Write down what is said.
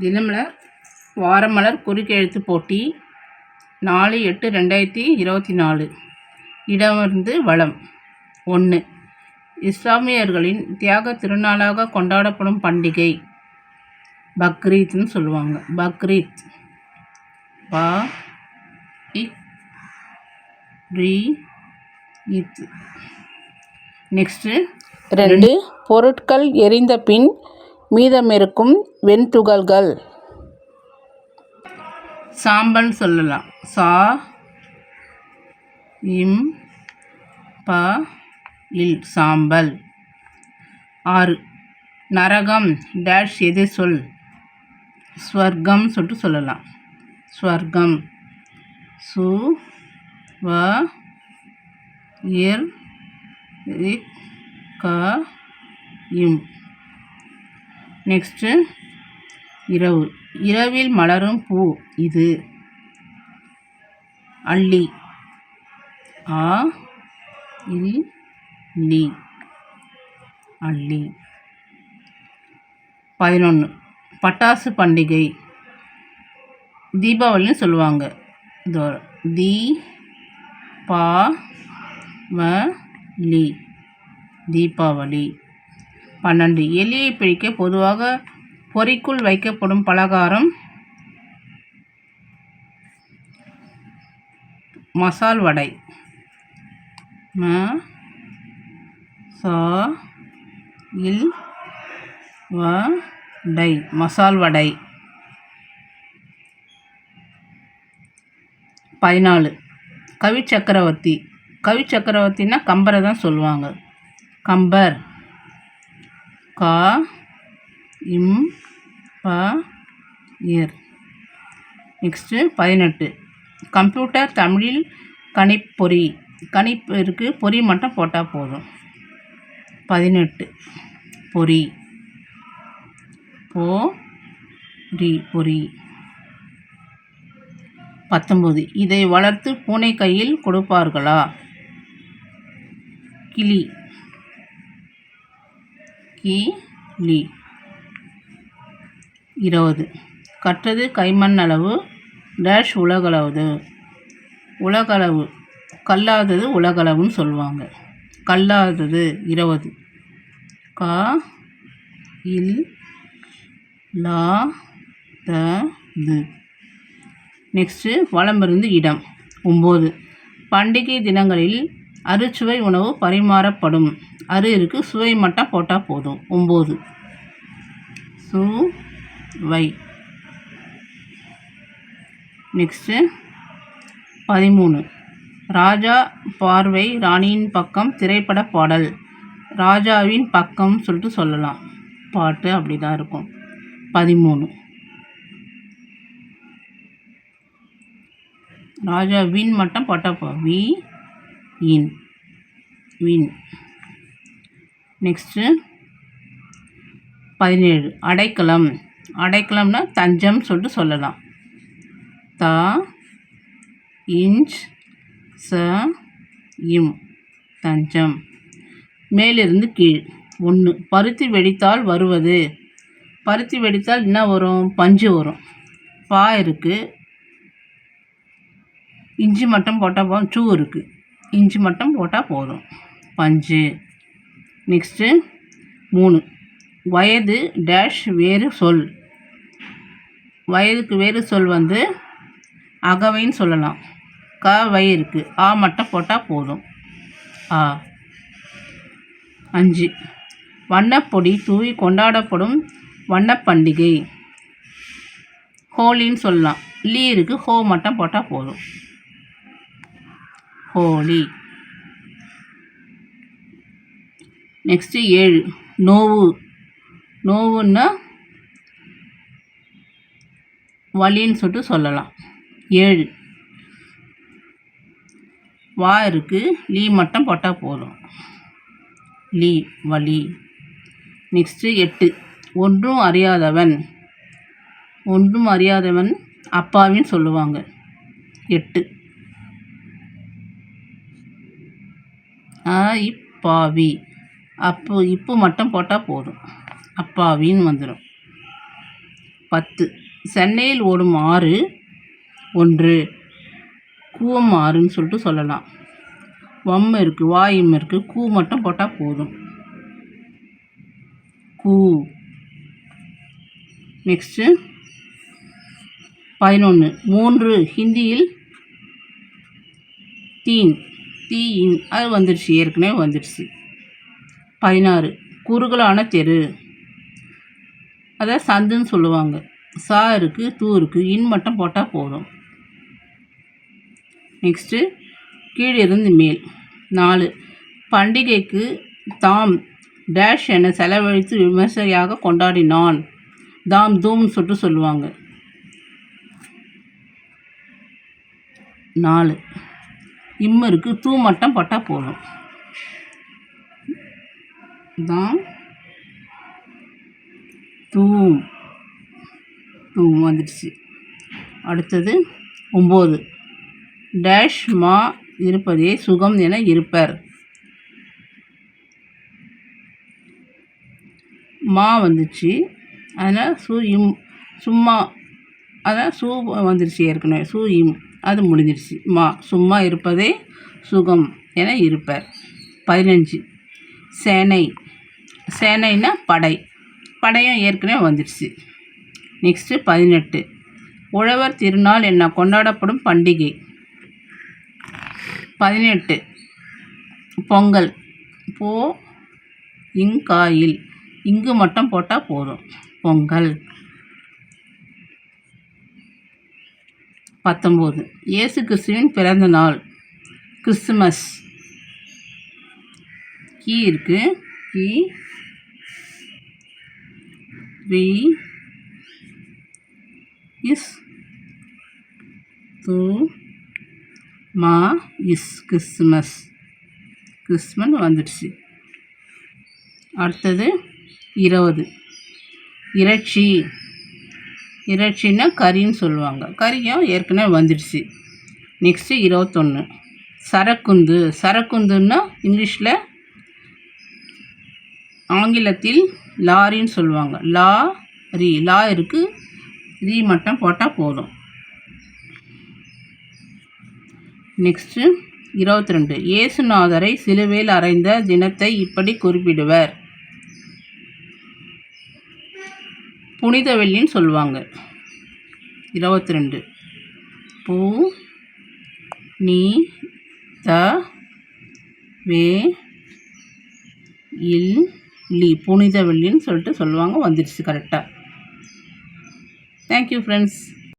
தினமலர் வாரமலர் குறுக்கெழுத்து போட்டி நாலு எட்டு ரெண்டாயிரத்தி இருபத்தி நாலு. இடமிருந்து வளம். ஒன்று இஸ்லாமியர்களின் தியாக திருநாளாக கொண்டாடப்படும் பண்டிகை. பக்ரீத்னு சொல்லுவாங்க. பக்ரீத். பா இக் ரீ இத். நெக்ஸ்ட்டு ரெண்டு பொருட்கள் எரிந்த பின் மீதமிருக்கும் வெண்துகள்கள். சாம்பல் சொல்லலாம். சா இம் ப இல் சாம்பல். ஆறு. நரகம் டேஷ் எது சொல்? ஸ்வர்க்கம் சொல்லிட்டு சொல்லலாம். ஸ்வர்க்கம் சு வ இர் க இம். நெக்ஸ்ட்டு இரவு. இரவில் மலரும் பூ இது. அள்ளி ஆ இல் லி. அள்ளி பதினொன்று பட்டாசு பண்டிகை. தீபாவளின்னு சொல்லுவாங்க. இதோ தி பா வ லி. தீபாவளி. பன்னெண்டு. எலியை பிடிக்க பொதுவாக பொறிக்குள் வைக்கப்படும் பலகாரம். மசால் வடை. ம சா இல் வ டை. மசால் வடை. பதினாலு. கவி சக்கரவர்த்தி கவி சக்கரவர்த்தின்னா கம்பரை தான் சொல்லுவாங்க. கம்பர். கா இம் ப இர் நெக்ஸ்ட்டு பதினெட்டு. கம்ப்யூட்டர் தமிழில் கணிப்பொறி. கணிப்பு இருக்குது பொறி மட்டும் போட்டால் போதும். பதினெட்டு. பொறி. போ ரி பொறி. பத்தொம்பது. இதை வளர்த்து பூனை கையில் கொடுப்பார்களா? கிளி. கி லி இருபது. கற்றது கைமண் அளவு டேஷ் உலகளவு. உலகளவு. கல்லாதது உலகளவுன்னு சொல்லுவாங்க. கல்லாதது இருபது. கா இல் லா த து நெக்ஸ்ட்டு வலமிருந்து இடம். ஒம்பது. பண்டிகை தினங்களில் அறுச்சுவை உணவு பரிமாறப்படும். அரு இருக்கு சுவை மட்டும் போட்டால் போதும். ஒம்பது. சு வை நெக்ஸ்ட்டு பதிமூணு. ராஜா பார்வை ராணியின் பக்கம் திரைப்பட பாடல். ராஜாவின் பக்கம் சொல்லிட்டு சொல்லலாம். பாட்டு அப்படி தான் இருக்கும். பதிமூணு. ராஜா வின் மட்டும் போட்டால் போ வி இன். வின் நெக்ஸ்ட்டு பதினேழு அடைக்கலம். அடைக்கலம்னா தஞ்சம் சொல்லிட்டு சொல்லலாம். த இஞ்ச் ச இம். தஞ்சம். மேலிருந்து கீழ். ஒன்று பருத்தி வெடித்தால் வருவது. பருத்தி வெடித்தால் என்ன வரும்? பஞ்சு வரும். பா இருக்குது இஞ்சி மட்டும் போட்டால் போதும். சூ இருக்குது இஞ்சி மட்டும் போட்டால் போதும். பஞ்சு. நெக்ஸ்ட்டு மூணு. வயது டேஷ் வேறு சொல். வயதுக்கு வேறு சொல் வந்து அகவைன்னு சொல்லலாம். க வை இருக்குது ஆ மட்டும் போட்டால் போதும். ஆ. அஞ்சு. வண்ணப்பொடி தூவி கொண்டாடப்படும் வண்ணப்பண்டிகை. ஹோலின்னு சொல்லலாம். லீ இருக்குது ஹோ மட்டும் போட்டால் போதும். ஹோலி. நெக்ஸ்ட்டு ஏழு. நோவு. நோவுன்னா வலின்னு சொல்லிட்டு சொல்லலாம். ஏழு. வா இருக்குது லீ மட்டும் போட்டால் போதும். லீ வலி. நெக்ஸ்ட்டு எட்டு. ஒன்றும் அறியாதவன். ஒன்றும் அறியாதவன் அப்பாவின்னு சொல்லுவாங்க. எட்டு. ஆ இப்பாவி. அப்போ இப்போ மட்டும் போட்டால் போதும். அப்பாவின்னு வந்துடும் பத்து. சென்னையில் ஓடும் ஆறு ஒன்று. கூவம் ஆறுன்னு சொல்லிட்டு சொல்லலாம். வம் இருக்குது வாயும் இருக்குது கூ மட்டும் போட்டால் போதும். கூ. நெக்ஸ்ட்டு. பதினொன்று மூன்று. ஹிந்தியில் தீன். தீயின். அது வந்துடுச்சு ஏற்கனவே வந்துடுச்சு பதினாறு. குறுகலான தெரு. அதை சந்துன்னு சொல்லுவாங்க. சா இருக்குது தூ இருக்குது இன் மட்டும் போட்டால் போதும். நெக்ஸ்ட்டு கீழிருந்து மேல். நாலு. பண்டிகைக்கு தாம் டேஷ் என செலவழித்து விமர்சையாக கொண்டாடினான். தாம் தூம்னு சொல்லிட்டு சொல்லுவாங்க. நாலு. இம்மருக்கு தூ மட்டும் போட்டால் போதும். தான் தூம் தூம் வந்துடுச்சு. அடுத்தது ஒம்பது. டேஷ் மா இருப்பதே சுகம் என இருப்பர். மா வந்துச்சு. அதனால் சு இம் சும்மா அதான் சு வந்துருச்சு ஏற்கனவே. சு இம் அது முடிஞ்சிருச்சு மா சும்மா இருப்பதே சுகம் என இருப்பர். பதினஞ்சு. சேனை. சேனைனா படை. படையும் ஏற்கனவே வந்துடுச்சு நெக்ஸ்ட்டு பதினெட்டு. உழவர் திருநாள் என்ன கொண்டாடப்படும் பண்டிகை. பதினெட்டு. பொங்கல். போ இங்காயில் இங்கு மட்டும் போட்டால் போதும். பொங்கல். பத்தொம்போது. இயேசு கிறிஸ்துவின் பிறந்த நாள் கிறிஸ்துமஸ். கீ இருக்கு. கீ வி இஸ் து மா இஸ் கிறிஸ்துமஸ் கிறிஸ்மஸ் வந்துடுச்சு. அடுத்தது இருபது. இறைச்சி. இறைச்சின்னா கறின்னு சொல்லுவாங்க. கறியும் ஏற்கனவே வந்துடுச்சு. நெக்ஸ்ட்டு இருபத்தொன்று சரக்குந்து. சரக்குந்துன்னா இங்கிலீஷில் ஆங்கிலத்தில் லாரின்னு சொல்லுவாங்க. லா ரி. லா இருக்குது ரீ மட்டும் போட்டால் போதும். நெக்ஸ்ட்டு இருபத்தி ரெண்டு இயேசுநாதரை சிலுவையில் அறைந்த தினத்தை இப்படி குறிப்பிடுவர். புனித வெள்ளின்னு சொல்லுவாங்க. இருபத்தி ரெண்டு பூ நீ த வே இல் லி புனித வெள்ளின்னு சொல்லிட்டு சொல்லுவாங்க வந்துடுச்சு கரெக்டாக தேங்க்யூ ஃப்ரெண்ட்ஸ்